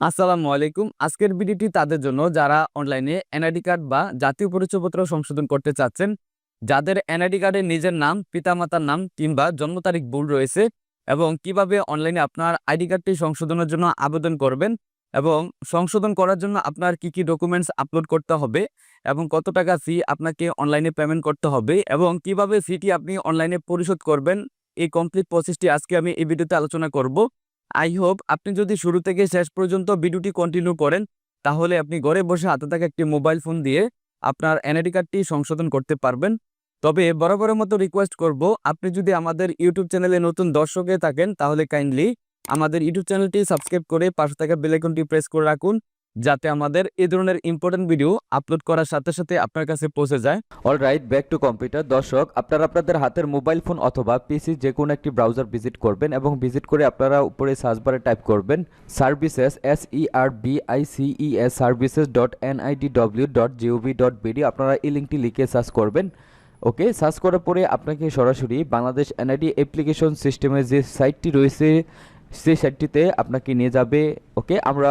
আসসালামু আলাইকুম। আজকের ভিডিওটি তাদের জন্য যারা অনলাইনে এনআইডি কার্ড বা জাতীয় পরিচয়পত্র সংশোধন করতে চাচ্ছেন, যাদের এনআইডি কার্ডে নিজের নাম, পিতামাতার নাম কিংবা জন্ম তারিখ ভুল রয়েছে এবং কীভাবে অনলাইনে আপনার আইডি কার্ডটি সংশোধনের জন্য আবেদন করবেন এবং সংশোধন করার জন্য আপনার কি কি ডকুমেন্টস আপলোড করতে হবে এবং কত টাকা ফি আপনাকে অনলাইনে পেমেন্ট করতে হবে এবং কীভাবে ফিটি আপনি অনলাইনে পরিশোধ করবেন, এই কমপ্লিট প্রসেসটি আজকে আমি এই ভিডিওতে আলোচনা করব। আই হোপ আপনি যদি শুরু থেকে শেষ পর্যন্ত ভিডিওটি কন্টিনিউ করেন, তাহলে আপনি ঘরে বসে হাতে থাকা একটি মোবাইল ফোন দিয়ে আপনার এনআইডি কার্ডটি সংশোধন করতে পারবেন। তবে বরাবরের মতো রিকোয়েস্ট করব, আপনি যদি আমাদের ইউটিউব চ্যানেলে নতুন দর্শকে থাকেন, তাহলে কাইন্ডলি আমাদের ইউটিউব চ্যানেলটি সাবস্ক্রাইব করে পাশে থাকা বেলাইকনটি প্রেস করে রাখুন। যাতে আমাদের এই ধরনের ইম্পর্টেন্ট ভিডিও আপলোড করার সাথে সাথে আপনার কাছে পৌঁছে যায়। অলরাইট ব্যাক টু কম্পিউটার দর্শক, আপনারা আপনাদের হাতের মোবাইল ফোন অথবা পিসি যে কোনো একটি ব্রাউজার ভিজিট করবেন এবং ভিজিট করে আপনারা উপরে সার্চ বারে টাইপ করবেন services S E R B I C E S services dot N I D W dot G O V dot B D আপনারা এই লিঙ্কটি লিখে সার্চ করবেন। ওকে সার্চ করার পরে আপনাকে সরাসরি বাংলাদেশ এনআইডি অ্যাপ্লিকেশন সিস্টেমের যে সাইটটি রয়েছে সেই সাইটটিতে আপনাকে নিয়ে যাবে ওকে আমরা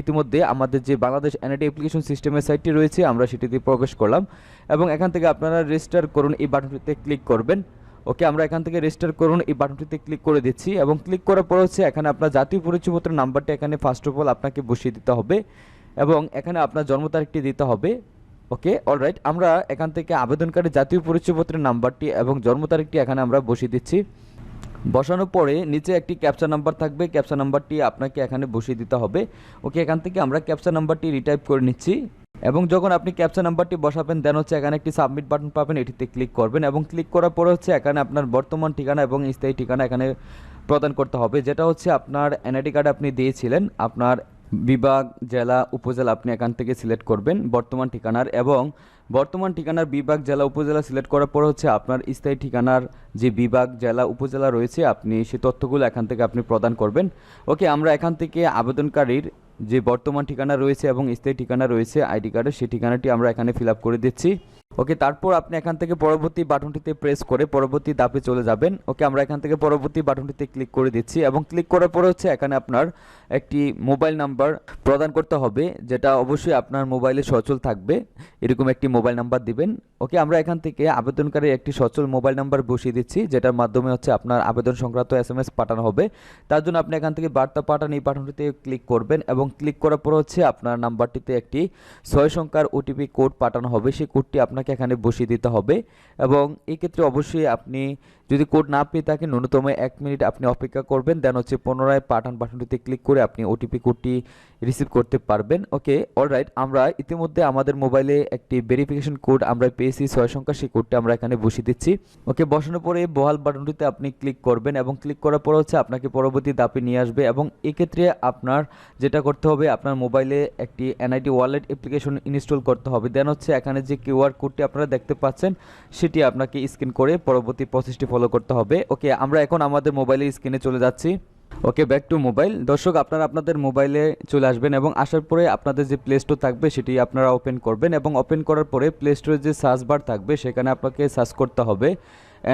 ইতিমধ্যে আমাদের যে বাংলাদেশ এনআইডি অ্যাপ্লিকেশন সিস্টেমের সাইটটি রয়েছে, আমরা সেটিতে প্রবেশ করলাম। এবং এখান থেকে আপনারা রেজিস্টার করুন এই বাটনটিতে ক্লিক করবেন ওকে আমরা এখান থেকে রেজিস্টার করুন এই বাটনটিতে ক্লিক করে দিচ্ছি এবং ক্লিক করার পর হচ্ছে এখানে আপনার জাতীয় পরিচয়পত্র নাম্বারটা এখানে ফার্স্ট অফ অল আপনাকে বসিয়ে দিতে হবে এবং এখানে আপনার জন্ম তারিখটি দিতে হবে ওকে অলরাইট আমরা এখান থেকে আবেদনকারী জাতীয় পরিচয়পত্রের নাম্বারটি এবং জন্ম তারিখটি এখানে আমরা বসিয়ে দিচ্ছি। বসানোর পরে নিচে একটি ক্যাপচা নাম্বার থাকবে। ক্যাপচা নাম্বারটি আপনাকে এখানে বসিয়ে দিতে হবে। ওকে, এখান থেকে আমরা ক্যাপচা নাম্বারটি রিটাইপ করে নিচ্ছি। এবং যখন আপনি ক্যাপচা নাম্বারটি বসাবেন দেন হচ্ছে এখানে একটি সাবমিট বাটন পাবেন, এটিতে ক্লিক করবেন। এবং ক্লিক করার পরে হচ্ছে এখানে আপনার বর্তমান ঠিকানা এবং স্থায়ী ঠিকানা এখানে প্রদান করতে হবে। যেটা হচ্ছে আপনার এনআইডি কার্ড আপনি দিয়েছিলেন, আপনার বিভাগ, জেলা, উপজেলা আপনি এখান থেকে সিলেক্ট করবেন বর্তমান ঠিকানার এবং বর্তমান ঠিকানার বিভাগ, জেলা, উপজেলা সিলেক্ট করার পর হচ্ছে আপনার স্থায়ী ঠিকানার যে বিভাগ, জেলা, উপজেলা রয়েছে, আপনি সেই তথ্যগুলো এখান থেকে আপনি প্রদান করবেন। ওকে, আমরা এখান থেকে আবেদনকারীর যে বর্তমান ঠিকানা রয়েছে এবং স্থায়ী ঠিকানা রয়েছে, আইডি কার্ডের সেই ঠিকানাটি আমরা এখানে ফিল আপ করে দিচ্ছি। ওকে, তারপর আপনি এখান থেকে পরবর্তী বাটনটিতে প্রেস করে পরবর্তী ধাপে চলে যাবেন। ওকে, আমরা এখান থেকে পরবর্তী বাটনটিতে ক্লিক করে দিচ্ছি এবং ক্লিক করার পর হচ্ছে এখানে আপনার একটি মোবাইল নাম্বার প্রদান করতে হবে, যেটা অবশ্যই আপনার মোবাইলে সচল থাকবে। এরকম একটি মোবাইল নাম্বার দিবেন। ওকে, আমরা এখান থেকে আবেদনকারী একটি সচল মোবাইল নাম্বার বসিয়ে দিচ্ছি, যেটার মাধ্যমে হচ্ছে আপনার আবেদন সংক্রান্ত এস এম এস পাঠানো হবে। তার জন্য আপনি এখান থেকে বার্তা পাঠান এই বাটনটিতে ক্লিক করবেন এবং ক্লিক করার পর হচ্ছে আপনার নাম্বারটিতে একটি ছয় সংখ্যার ওটিপি কোড পাঠানো হবে। সেই কোডটি আপনাকে এখানে বসিয়ে দিতে হবে এবং এক্ষেত্রে ক্ষেত্রে অবশ্যই আপনি যদি কোড না পেয়ে থাকেন, ন্যূনতম এক মিনিট আপনি অপেক্ষা করবেন দেন হচ্ছে পুনরায় পাঠান বাটনটিতে ক্লিক করে আপনি ওটিপি কোডটি রিসিভ করতে পারবেন ওকে অলরাইট আমরা ইতিমধ্যে আমাদের মোবাইলে একটি ভেরিফিকেশন কোড আমরা পেয়েছি, ছয় সংখ্যা, সেই কোডটি আমরা এখানে বসিয়ে দিচ্ছি ওকে বসানোর পরে বহাল বাটনটিতে আপনি ক্লিক করবেন এবং ক্লিক করার পর হচ্ছে আপনাকে পরবর্তী দাপে নিয়ে আসবে এবং এক্ষেত্রে আপনার যেটা করতে হবে, আপনার মোবাইলে একটি এনআইডি ওয়ালেট অ্যাপ্লিকেশন ইনস্টল করতে হবে দেন হচ্ছে এখানে যে কিউআর কোডটি আপনারা দেখতে পাচ্ছেন, সেটি আপনাকে স্ক্যান করে পরবর্তী প্রসেসটি ফলো করতে হবে। ওকে, আমরা এখন আমাদের মোবাইলের স্ক্রিনে চলে যাচ্ছি। ওকে ব্যাক টু মোবাইল দর্শক, আপনারা আপনাদের মোবাইলে চলে আসবেন এবং আসার পরে আপনাদের যে প্লে স্টোর থাকবে, সেটি আপনারা ওপেন করবেন এবং ওপেন করার পরে প্লে স্টোরের যে সার্চ বার থাকবে, সেখানে আপনাকে সার্চ করতে হবে।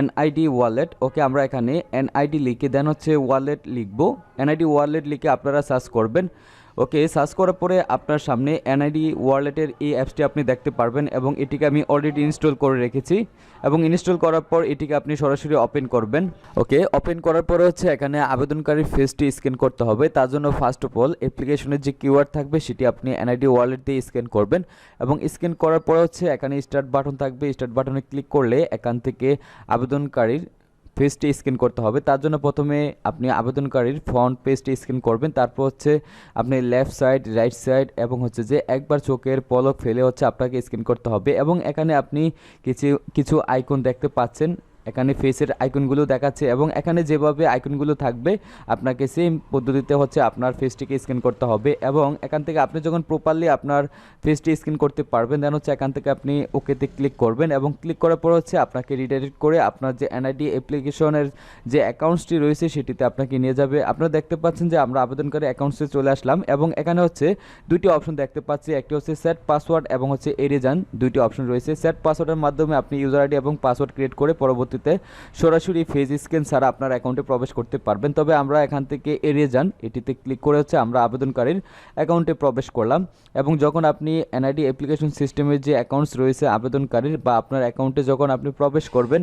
এনআইডি ওয়ালেট ওকে, আমরা এখানে এনআইডি লিখে দেন হচ্ছে ওয়ালেট লিখব। এনআইডি ওয়ালেট লিখে আপনারা সার্চ করবেন। ওকে সার্চ করার পরে আপনার সামনে এনআইডি ওয়ালেটের এই অ্যাপসটি আপনি দেখতে পারবেন এবং এটিকে আমি অলরেডি ইনস্টল করে রেখেছি এবং ইনস্টল করার পর এটিকে আপনি সরাসরি ওপেন করবেন। ওকে ওপেন করার পরে হচ্ছে এখানে আবেদনকারীর ফেসটি স্ক্যান করতে হবে। তার জন্য ফার্স্ট অফ অল অ্যাপ্লিকেশনের যে কিউআর থাকবে সেটি আপনি এনআইডি ওয়ালেট দিয়ে স্ক্যান করবেন এবং স্ক্যান করার পরে হচ্ছে এখানে স্টার্ট বাটন থাকবে। স্টার্ট বাটনে ক্লিক করলে এখান থেকে আবেদনকারীর ফেসটি স্ক্যান করতে হবে। তার জন্য প্রথমে আপনি আবেদনকারীর ফ্রন্ট পেজটি স্ক্যান করবেন। তারপর হচ্ছে আপনি লেফট সাইড রাইট সাইড এবং হচ্ছে যে একবার চোখের পলক ফেলে হচ্ছে আপনাকে স্ক্যান করতে হবে এবং এখানে আপনি কিছু কিছু আইকন দেখতে পাচ্ছেন। এখানে ফেসের আইকনগুলো দেখাচ্ছে এবং এখানে যেভাবে আইকনগুলো থাকবে, আপনাকে সেম পদ্ধতিতে হচ্ছে আপনার ফেসটিকে স্ক্যান করতে হবে এবং এখান থেকে আপনি যখন প্রপারলি আপনার ফেসটি স্ক্যান করতে পারবেন দেন হচ্ছে এখান থেকে আপনি ওকেতে ক্লিক করবেন এবং ক্লিক করার পর হচ্ছে আপনাকে রিডাইরেক্ট করে আপনার যে এনআইডি অ্যাপ্লিকেশনের যে অ্যাকাউন্টসটি রয়েছে সেটিতে আপনাকে নিয়ে যাবে। আপনারা দেখতে পাচ্ছেন যে আমরা আবেদনকারী অ্যাকাউন্টসে চলে আসলাম এবং এখানে হচ্ছে দুটি অপশন দেখতে পাচ্ছি। একটি হচ্ছে সেট পাসওয়ার্ড এবং হচ্ছে এরিজান দুইটি অপশন রয়েছে। সেট পাসওয়ার্ডের মাধ্যমে আপনি ইউজার আইডি এবং পাসওয়ার্ড ক্রিয়েট করে পরবর্তী পরবর্তীতে সরাসরি ফেজ স্ক্যান ছাড়া আপনার অ্যাকাউন্টে প্রবেশ করতে পারবেন। তবে আমরা এখান থেকে এড়িয়ে যান। এটিতে ক্লিক করে হচ্ছে আমরা আবেদনকারীর অ্যাকাউন্টে প্রবেশ করলাম এবং যখন আপনি এনআইডি অ্যাপ্লিকেশন সিস্টেমের যে অ্যাকাউন্টস রয়েছে আবেদনকারীর বা আপনার অ্যাকাউন্টে যখন আপনি প্রবেশ করবেন,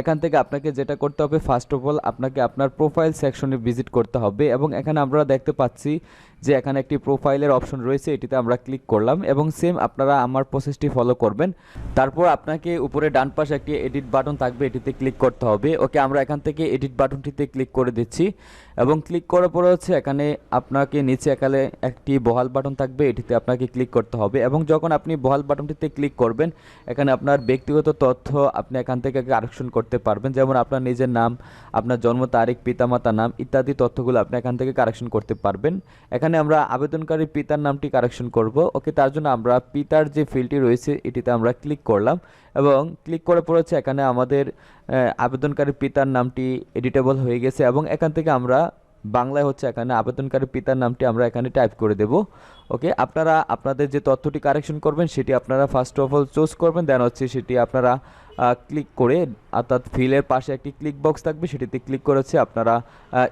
এখান থেকে আপনাকে যেটা করতে হবে ফার্স্ট অফ অল আপনাকে আপনার প্রোফাইল সেকশনে ভিজিট করতে হবে এবং এখানে আমরা দেখতে পাচ্ছি যে এখানে একটি প্রোফাইলের অপশন রয়েছে, এটিতে আমরা ক্লিক করলাম এবং সেম আপনারা আমার প্রসেসটি ফলো করবেন। তারপর আপনাকে উপরে ডান পাশে একটি এডিট বাটন থাকবে, এটিতে ক্লিক করতে হবে। ওকে আমরা এখান থেকে এডিট বাটনটিতে ক্লিক করে দিচ্ছি। এবং ক্লিক করার পরে হচ্ছে এখানে আপনাকে নিচে একালে একটি বহাল বাটন থাকবে, এটিতে আপনাকে ক্লিক করতে হবে এবং যখন আপনি বহাল বাটনটিতে ক্লিক করবেন, এখানে আপনার ব্যক্তিগত তথ্য আপনি এখান থেকে কারেকশন করতে পারবেন, যেমন আপনার নিজের নাম, আপনার জন্ম তারিখ পিতামাতা নাম ইত্যাদি তথ্যগুলো আপনি এখান থেকে কারেকশন করতে পারবেন। এখানে আমরা আবেদনকারী পিতার নামটি কারেকশন করব। ওকে, তার জন্য আমরা পিতার যে ফিল্ডটি রয়েছে, এটিতে আমরা ক্লিক করলাম এবং ক্লিক করার পর হচ্ছে এখানে আমাদের আবেদনকারী পিতার নামটি এডিটেবল হয়ে গেছে এবং এখান থেকে আমরা বাংলায় হচ্ছে এখানে আবেদনকারী পিতার নামটি আমরা এখানে টাইপ করে দেব। ওকে, আপনারা আপনাদের যে তথ্যটি কারেকশন করবেন সেটি আপনারা ফার্স্ট অফ অল চুজ করবেন, দেন হচ্ছে সেটি আপনারা ক্লিক করে অর্থাৎ ফিলের পাশে একটি ক্লিক বক্স থাকবে, সেটিতে ক্লিক করে আপনারা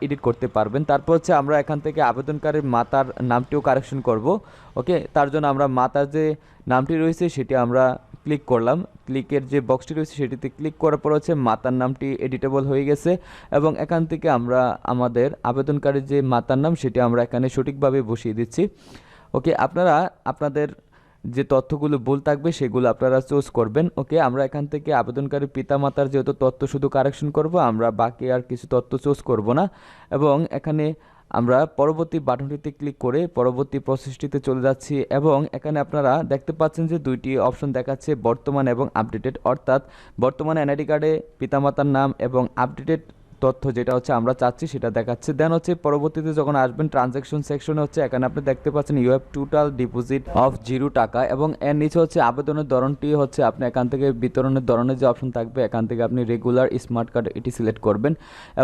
এডিট করতে পারবেন। তারপর হচ্ছে আমরা এখান থেকে আবেদনকারীর মাতার নামটিও কারেকশন করব। ওকে, তার জন্য আমরা মাতার যে নামটি রয়েছে সেটি আমরা ক্লিক করলাম। ক্লিকের যে বক্সটি রয়েছে সেটিতে ক্লিক করার পর হচ্ছে মাতার নামটি এডিটেবল হয়ে গেছে এবং এখান থেকে আমরা আমাদের আবেদনকারীর যে মাতার নাম সেটি আমরা এখানে সঠিকভাবে বসিয়ে দিচ্ছি। ওকে, আপনারা, আপনাদের যে তথ্যগুলো ভুল থাকবে সেগুলো আপনারা চুজ করবেন। ওকে, আমরা এখান থেকে আবেদনকারী পিতামাতার যেহেতু তথ্য শুধু কারেকশন করব, আমরা বাকি আর কিছু তথ্য চুজ করব না। এবং এখানে আমরা পরবর্তী বাটনটিতে ক্লিক করে পরবর্তী প্রসেসটিতে চলে যাচ্ছি এবং এখানে আপনারা দেখতে পাচ্ছেন যে দুইটি অপশন দেখাচ্ছে বর্তমান এবং আপডেটেড। অর্থাৎ বর্তমান এনআইডি কার্ডে পিতামাতার নাম এবং আপডেটেড তথ্য যেটা হচ্ছে আমরা চাচ্ছি সেটা দেখাচ্ছে। দেন হচ্ছে পরবর্তীতে যখন আসবেন ট্রানজ্যাকশন সেকশনে হচ্ছে এখানে আপনি দেখতে পাচ্ছেন you have total deposit of zero taka এবং এর নিচে হচ্ছে আবেদনের ধরনটি হচ্ছে আপনি এখান থেকে বিতরণের ধরনের যে অপশন থাকবে, এখান থেকে আপনি রেগুলার স্মার্ট কার্ড এটি সিলেক্ট করবেন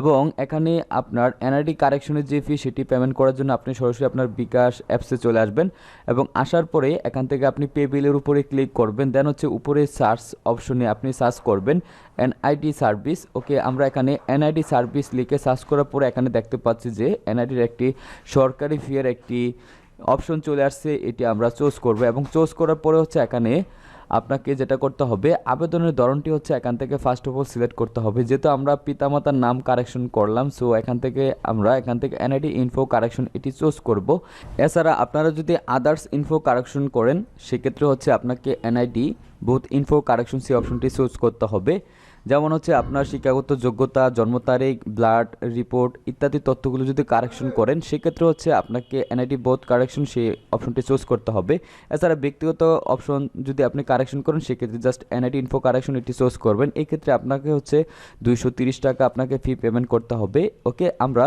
এবং এখানে আপনার এনআইডি কারেকশনের যে ফি সেটি পেমেন্ট করার জন্য আপনি সরাসরি আপনার বিকাশ অ্যাপসে চলে আসবেন এবং আসার পরে এখান থেকে আপনি পে বিলের উপরে ক্লিক করবেন। দেন হচ্ছে উপরে সার্চ অপশনে আপনি সার্চ করবেন এনআইডি সার্ভিস ওকে আমরা এখানে এনআইডি সার্ভিস লিখে সার্চ করার পরে এখানে দেখতে পাচ্ছি যে এনআইডির একটি সরকারি ফিয়ের একটি অপশন চলে আসছে, এটি আমরা চুজ করব এবং চুজ করার পরে হচ্ছে এখানে আপনাকে যেটা করতে হবে, আবেদনের ধরনটি হচ্ছে এখান থেকে ফার্স্ট অফ অল সিলেক্ট করতে হবে। যেহেতু আমরা পিতামাতার নাম কারেকশন করলাম সো এখান থেকে আমরা এখান থেকে এনআইডি ইনফো কারেকশন এটি চুজ করব। এছাড়া আপনারা যদি আদার্স ইনফো কারেকশন করেন, সেক্ষেত্রে হচ্ছে আপনাকে এনআইডি বুথ ইনফো কারেকশন সেই অপশনটি চুজ করতে হবে। যেমন হচ্ছে আপনার শিক্ষাগত যোগ্যতা, জন্ম তারিখ ব্লাড রিপোর্ট ইত্যাদি তথ্যগুলো যদি কারেকশন করেন, সেক্ষেত্রে হচ্ছে আপনাকে এনআইটি বোথ কারেকশন সেই অপশনটি চুজ করতে হবে। এছাড়া ব্যক্তিগত অপশন যদি আপনি কারেকশন করেন, সেক্ষেত্রে জাস্ট এনআইটি ইনফো কারেকশন এটি চুজ করবেন। এই ক্ষেত্রে আপনাকে হচ্ছে দুইশো টাকা আপনাকে ফি পেমেন্ট করতে হবে। ওকে আমরা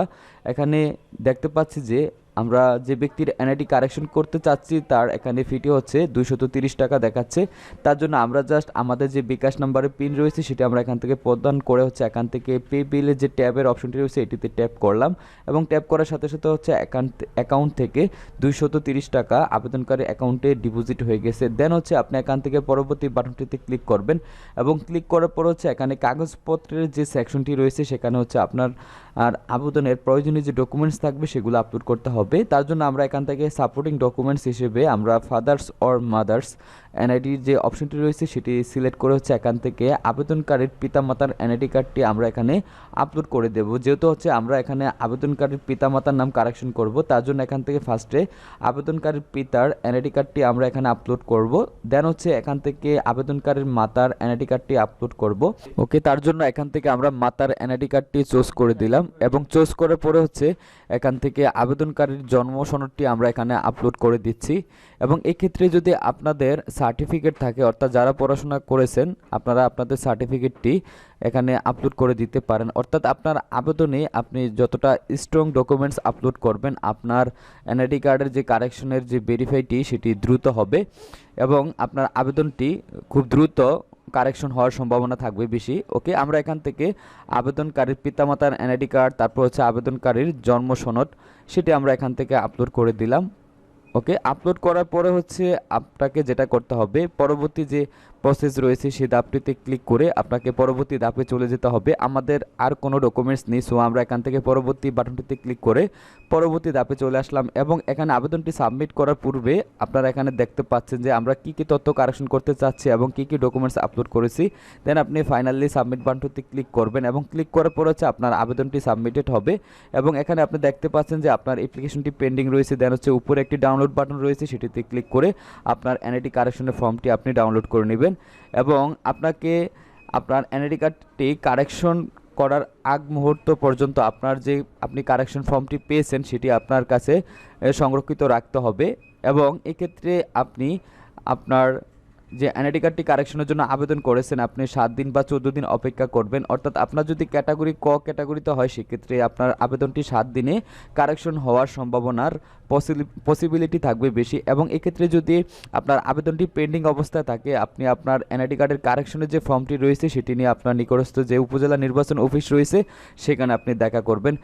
এখানে দেখতে পাচ্ছি যে আমরা যে ব্যক্তির এনআইডি কারেকশন করতে চাচ্ছি, তার এখানে ফিটি হচ্ছে দুইশত তিরিশ টাকা দেখাচ্ছে। তার জন্য আমরা জাস্ট আমাদের যে বিকাশ নাম্বারে পিন রয়েছে, সেটা আমরা এখান থেকে প্রদান করে হচ্ছে এখান থেকে পে বিলের যে ট্যাবের অপশনটি রয়েছে, এটিতে ট্যাপ করলাম। এবং ট্যাপ করার সাথে সাথে হচ্ছে অ্যাকাউন্ট অ্যাকাউন্ট থেকে দুইশত তিরিশ টাকা আবেদনকারী অ্যাকাউন্টে ডিপোজিট হয়ে গেছে। দেন হচ্ছে আপনি এখান থেকে পরবর্তী বাটনটিতে ক্লিক করবেন এবং ক্লিক করার পর হচ্ছে এখানে কাগজপত্রের যে সেকশনটি রয়েছে, সেখানে হচ্ছে আপনার আর আবেদনের প্রয়োজনীয় যে ডকুমেন্টস থাকবে, সেগুলো আপলোড করতে হবে। তার জন্য আমরা এখান থেকে সাপোর্টিং ডকুমেন্টস হিসেবে আমরা ফাদার্স অর মাদার্স এনআইডির যে অপশনটি রয়েছে সেটি সিলেক্ট করে হচ্ছে এখান থেকে আবেদনকারীর পিতামাতার এনআইডি কার্ডটি আমরা এখানে আপলোড করে দেব। যেহেতু হচ্ছে আমরা এখানে আবেদনকারীর পিতামাতার নাম কারেকশন করব, তার জন্য এখান থেকে ফার্স্টে আবেদনকারীর পিতার এনআইডি কার্ডটি আমরা এখানে আপলোড করব। দেন হচ্ছে এখান থেকে আবেদনকারীর মাতার এনআইডি কার্ডটি আপলোড করব। ওকে তার জন্য এখান থেকে আমরা মাতার এনআইডি কার্ডটি চুজ করে দিলাম এবং চুজ করার পরে হচ্ছে এখান থেকে আবেদনকারীর জন্ম সনদটি আমরা এখানে আপলোড করে দিচ্ছি। এবং এক্ষেত্রে যদি আপনাদের সার্টিফিকেট থাকে, অর্থাৎ যারা পড়াশোনা করেছেন, আপনারা আপনাদের সার্টিফিকেটটি এখানে আপলোড করে দিতে পারেন। অর্থাৎ আপনার আবেদনে আপনি যতটা স্ট্রং ডকুমেন্টস আপলোড করবেন, আপনার এনআইডি কার্ডের যে কারেকশনের যে ভেরিফাইটি সেটি দ্রুত হবে এবং আপনার আবেদনটি খুব দ্রুত কারেকশন হওয়ার সম্ভাবনা থাকবে বেশি। ওকে, আমরা এখান থেকে আবেদনকারীর পিতামাতার এনআইডি কার্ড, তারপর হচ্ছে আবেদনকারীর জন্ম সনদ, সেটি আমরা এখান থেকে আপলোড করে দিলাম। ওকে আপলোড করার পরে হচ্ছে আপনাকে যেটা করতে হবে, পরবর্তী যে প্রসেস রয়েছে, সেই ধাপটিতে ক্লিক করে আপনাকে পরবর্তী ধাপে চলে যেতে হবে। আমাদের আর কোনো ডকুমেন্টস নেই সো আমরা এখান থেকে পরবর্তী বাটনটিতে ক্লিক করে পরবর্তী ধাপে চলে আসলাম এবং এখানে আবেদনটি সাবমিট করার পূর্বে আপনারা এখানে দেখতে পাচ্ছেন যে আমরা কী কী তথ্য কারেকশন করতে চাচ্ছি এবং কী কী ডকুমেন্টস আপলোড করেছি। দেন আপনি ফাইনালি সাবমিট বাটনটিতে ক্লিক করবেন এবং ক্লিক করার পর হচ্ছে আপনার আবেদনটি সাবমিটেড হবে এবং এখানে আপনি দেখতে পাচ্ছেন যে আপনার অ্যাপ্লিকেশনটি পেন্ডিং রয়েছে দেন হচ্ছে উপরে একটি ডাউনলোড বাটন রয়েছে, সেটিতে ক্লিক করে আপনার এনআইডি কারেকশনের ফর্মটি আপনি ডাউনলোড করে নেবেন। এবং আপনাকে আপনার এনআইডি কার্ডটি কারেকশন করার আগ মুহূর্ত পর্যন্ত আপনার যে আপনি কারেকশন ফর্মটি পেয়েছেন সেটি আপনার কাছে সংরক্ষিত রাখতে হবে এবং এক্ষেত্রে আপনি আপনার যে এনআইডি কার্ডটি কারেকশনের জন্য আবেদন করেছেন আপনি, সাত দিন বা চোদ্দ দিন অপেক্ষা করবেন। অর্থাৎ আপনার যদি ক্যাটাগরি ক ক্যাটাগরিতে হয়, সেক্ষেত্রে আপনার আবেদনটি সাত দিনে কারেকশন হওয়ার সম্ভাবনার পসিবিলিটি থাকবে বেশি। এবং এক্ষেত্রে যদি আপনার আবেদনটি পেন্ডিং অবস্থায় থাকে, আপনি আপনার এনআইডি কার্ডের কারেকশনের যে ফর্মটি রয়েছে, সেটি নিয়ে আপনার নিকটস্থ যে উপজেলা নির্বাচন অফিস রয়েছে, সেখানে আপনি দেখা করবেন।